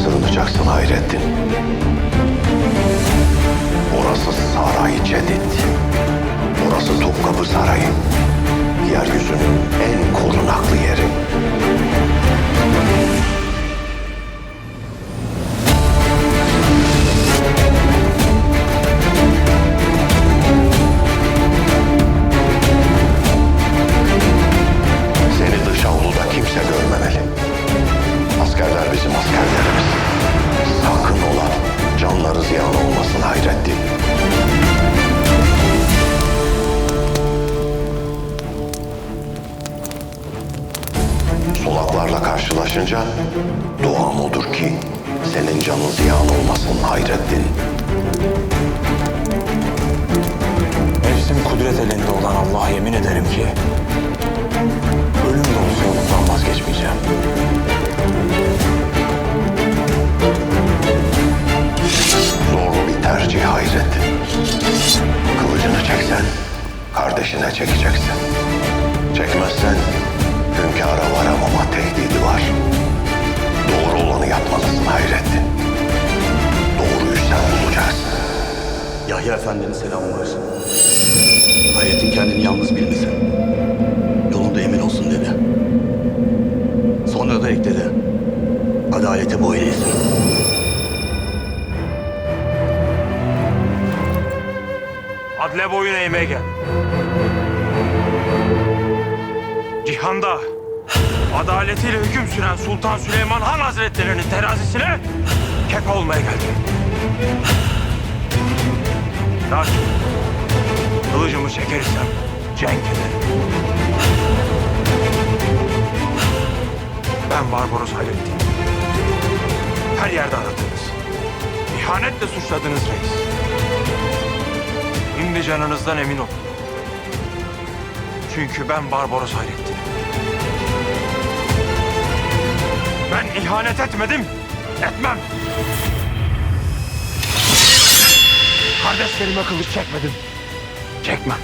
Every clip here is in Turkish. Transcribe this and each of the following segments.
olacaksın Hayrettin. Orası Saray Cedid. Orası Topkapı Sarayı. Yeryüzünün en korunaklı Solaklarla karşılaşınca duam odur ki senin canın ziyan olmasın Hayrettin. Nefsim kudret elinde olan Allah'a yemin ederim ki Yahya Efendi'nin selamı var. Hayrettin kendini yalnız bilmesin. Yolunda emin olsun dedi. Sonra da ekledi. Adalete boyun eğsin. Adle boyun eğmeye gel. Cihanda adaletiyle hüküm süren Sultan Süleyman Han Hazretleri'nin terazisine kep olmaya geldim. Lakin kılıcımı çekerirsem cenk ederim. Ben Barbaros Hayrettin. Her yerde aradınız. İhanetle suçladınız reis. Şimdi canınızdan emin olun. Çünkü ben Barbaros Hayrettin. Ben ihanet etmedim, etmem. Kardeşlerime kılıç çekmedim, çekmem.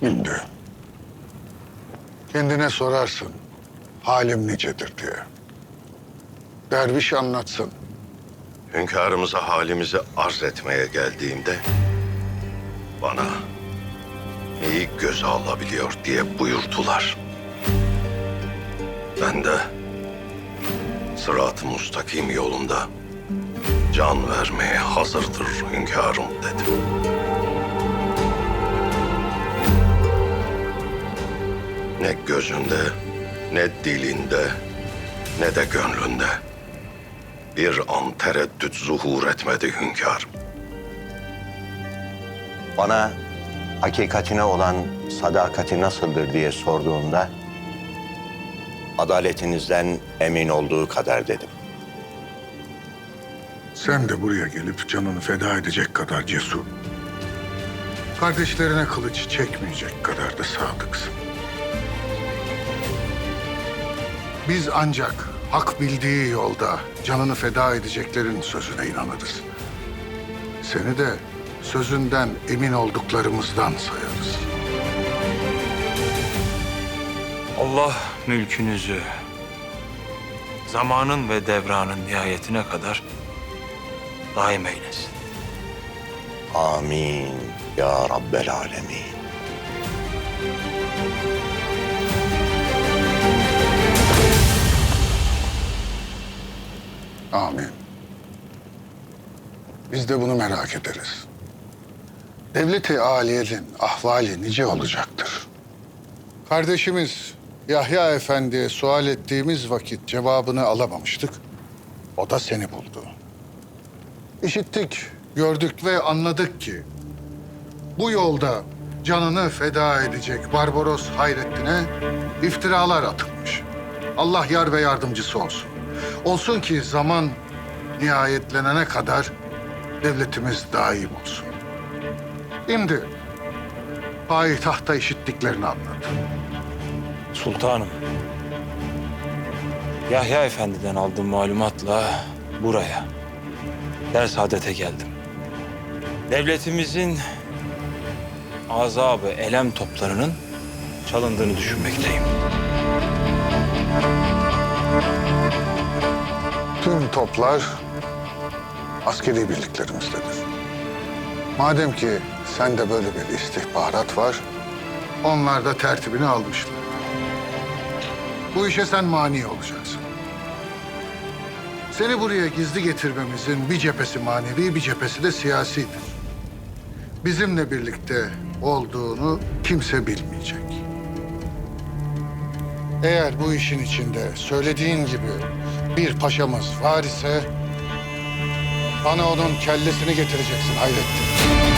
Şimdi kendine sorarsın halim nicedir diye. Derviş anlatsın. Hünkârımıza halimizi arz etmeye geldiğimde bana neyi göze alabiliyor diye buyurdular. Ben de sırat-ı mustakim yolunda can vermeye hazırdır hünkârım dedim. Ne gözünde, ne dilinde, ne de gönlünde bir an tereddüt zuhur etmedi hünkârım. Bana hakikatine olan sadakati nasıldır diye sorduğunda adaletinizden emin olduğu kadar dedim. Sen de buraya gelip canını feda edecek kadar cesur. Kardeşlerine kılıç çekmeyecek kadar da sadıksın. Biz ancak hak bildiği yolda canını feda edeceklerin sözüne inanırız. Seni de sözünden emin olduklarımızdan sayarız. Allah mülkünüzü zamanın ve devranın nihayetine kadar daim eylesin. Amin ya Rabbel Alemin. Amin. Biz de bunu merak ederiz. Devleti aliyenin ahvali nice olacaktır. Kardeşimiz Yahya Efendi'ye sual ettiğimiz vakit cevabını alamamıştık. O da seni buldu. İşittik, gördük ve anladık ki bu yolda canını feda edecek Barbaros Hayrettin'e iftiralar atılmış. Allah yar ve yardımcısı olsun. Olsun ki zaman nihayetlenene kadar devletimiz daim olsun. Şimdi payitahta işittiklerini anlat. Sultanım. Yahya Efendi'den aldığım malumatla buraya, Dersaadet'e geldim. Devletimizin azabı elem toplarının çalındığını düşünmekteyim. Tüm toplar askeri birliklerimizdedir. Madem ki sende böyle bir istihbarat var, onlar da tertibini almışlar. Bu işe sen mani olacaksın. Seni buraya gizli getirmemizin bir cephesi manevi, bir cephesi de siyasidir. Bizimle birlikte olduğunu kimse bilmeyecek. Eğer bu işin içinde söylediğin gibi bir paşamız var ise bana onun kellesini getireceksin Hayrettin.